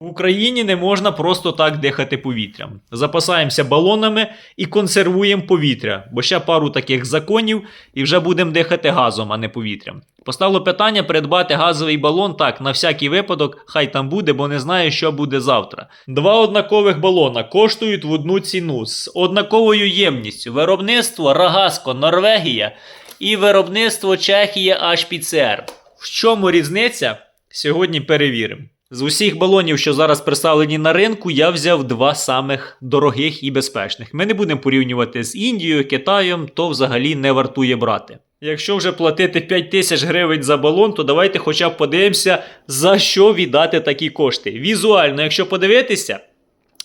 В Україні не можна просто так дихати повітрям. Запасаємося балонами і консервуємо повітря, бо ще пару таких законів і вже будемо дихати газом, а не повітрям. Поставило питання придбати газовий балон так, на всякий випадок, хай там буде, бо не знаю, що буде завтра. Два однакових балона коштують в одну ціну з однаковою ємністю. Виробництво Рагаско, Норвегія і виробництво Чехія HPCR. В чому різниця? Сьогодні перевіримо. З усіх балонів, що зараз представлені на ринку, я взяв два самих дорогих і безпечних. Ми не будемо порівнювати з Індією, Китаєм, то взагалі не вартує брати. Якщо вже платити 5 тисяч гривень за балон, то давайте хоча б подивимося, за що віддати такі кошти. Візуально, якщо подивитися,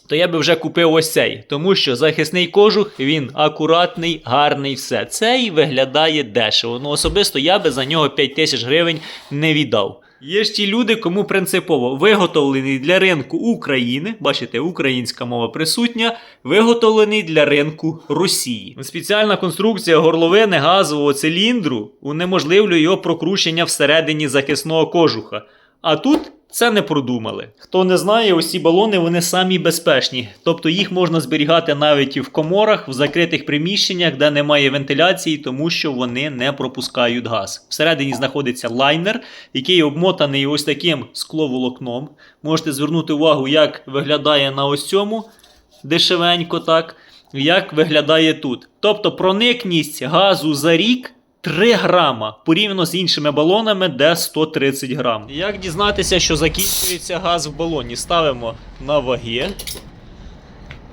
то я би вже купив ось цей, тому що захисний кожух він акуратний, гарний, все. Цей виглядає дешево. Ну особисто я би за нього 5 тисяч гривень не віддав. Є ж ті люди, кому принципово виготовлений для ринку України, бачите, українська мова присутня, виготовлений для ринку Росії. Спеціальна конструкція горловини газового циліндру унеможливлює його прокручення всередині захисного кожуха. А тут це не продумали. Хто не знає, ці балони вони самі безпечні. Тобто їх можна зберігати навіть і в коморах, в закритих приміщеннях, де немає вентиляції, тому що вони не пропускають газ. Всередині знаходиться лайнер, який обмотаний ось таким скловолокном. Можете звернути увагу, як виглядає на ось цьому дешевенько так, як виглядає тут. Тобто проникність газу за рік 3 грама порівняно з іншими балонами, де 130 грам. Як дізнатися, що закінчується газ в балоні? Ставимо на ваги.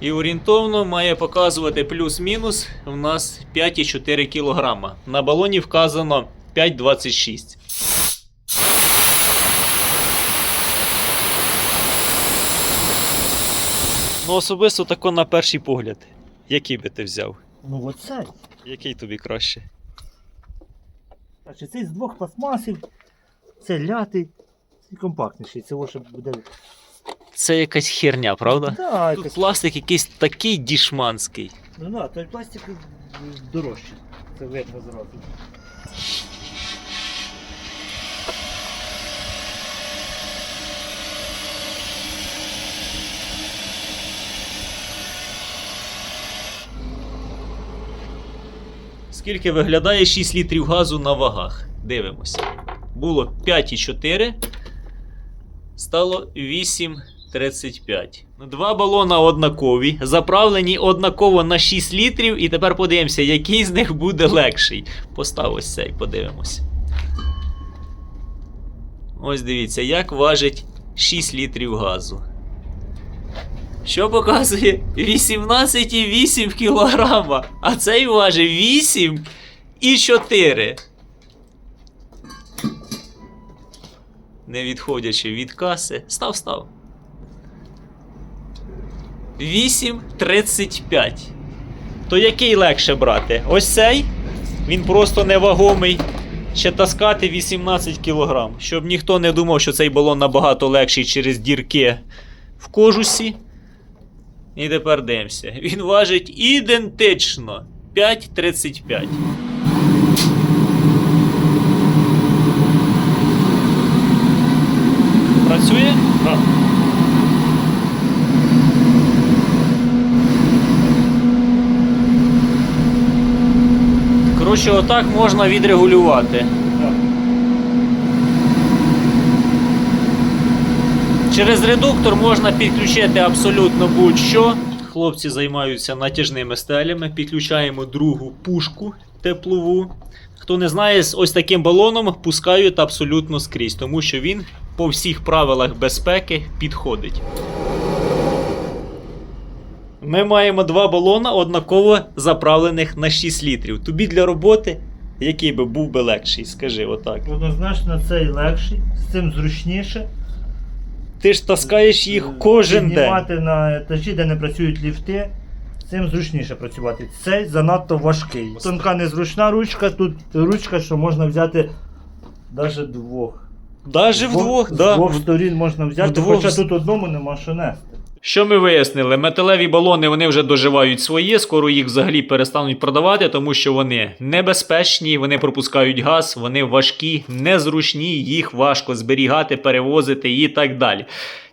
І орієнтовно має показувати плюс-мінус у нас 5,4 кг. На балоні вказано 5,26. Ну, особисто тако на перший погляд. Який би ти взяв? Ну оцей. Який тобі краще? Значить, цей з двох пластмасів, це лятий, і компактніший, це ось буде. Це якась херня, правда? Да, Тут якась... пластик якийсь такий дішманський. Ну да, той пластик дорожчий. Це видно зразу. Скільки виглядає 6 літрів газу на вагах? Дивимося. Було 5,4, стало 8,35. Два балона однакові, заправлені однаково на 6 літрів, і тепер подивимося, який з них буде легший. Постав ось цей, подивимося. Ось дивіться, як важить 6 літрів газу. Що показує 18,8 кілограма, а цей важить 8,4. Не відходячи від каси. Став, став. 8,35. То який легше брати? Ось цей? Він просто невагомий. Ще таскати 18 кг. Щоб ніхто не думав, що цей балон набагато легший через дірки в кожусі. І тепер дивимося. Він важить ідентично 5,35. Працює? Так. Коротше, отак можна відрегулювати. Так. Через редуктор можна підключити абсолютно будь-що. Хлопці займаються натяжними стелями, підключаємо другу пушку теплову. Хто не знає, з ось таким балоном пускають абсолютно скрізь, тому що він по всіх правилах безпеки підходить. Ми маємо два балона однаково заправлених на 6 літрів. Тобі для роботи, який би був би легший, скажи отак. Однозначно цей легший, з цим зручніше. Ти ж таскаєш їх кожен день. Піднімати на етажі, де не працюють ліфти. Цим зручніше працювати. Цей занадто важкий. Тонка незручна ручка, тут ручка, що можна взяти навіть двох. Навіть вдвох, з да. двох сторін можна взяти, вдвох хоча з- тут одному нема що нести. Що ми вияснили? Металеві балони вони вже доживають своє, скоро їх взагалі перестануть продавати, тому що вони небезпечні, вони пропускають газ, вони важкі, незручні, їх важко зберігати, перевозити і так далі.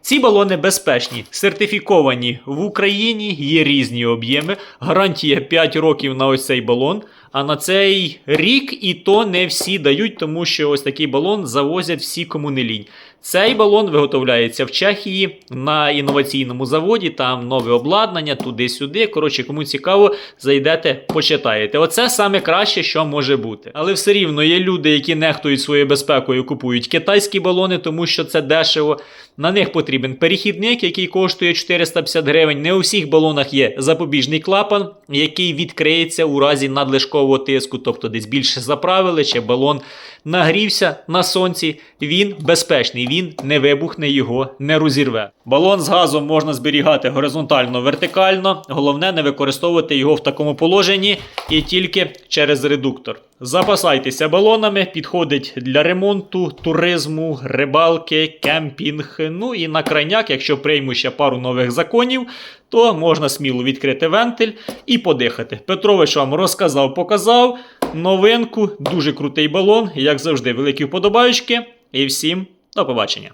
Ці балони безпечні, сертифіковані в Україні, є різні об'єми. Гарантія 5 років на ось цей балон. А на цей рік і то не всі дають, тому що ось такий балон завозять всі, кому не лінь. Цей балон виготовляється в Чехії на інноваційному заводі, там нове обладнання, туди-сюди. Коротше, кому цікаво, зайдете, почитаєте. Оце саме краще, що може бути. Але все рівно є люди, які нехтують своєю безпекою, купують китайські балони, тому що це дешево. На них потрібен перехідник, який коштує 450 гривень. Не у всіх балонах є запобіжний клапан, який відкриється у разі надлишкового тиску, тобто десь більше заправили, чи балон нагрівся на сонці. Він безпечний, він не вибухне, його не розірве. Балон з газом можна зберігати горизонтально, вертикально. Головне не використовувати його в такому положенні і тільки через редуктор. Запасайтеся балонами, підходить для ремонту, туризму, рибалки, кемпінг. Ну і на крайняк, якщо прийму ще пару нових законів, то можна сміло відкрити вентиль і подихати. Петрович вам розказав, показав новинку, дуже крутий балон, як завжди, великі вподобаючки. І всім до побачення.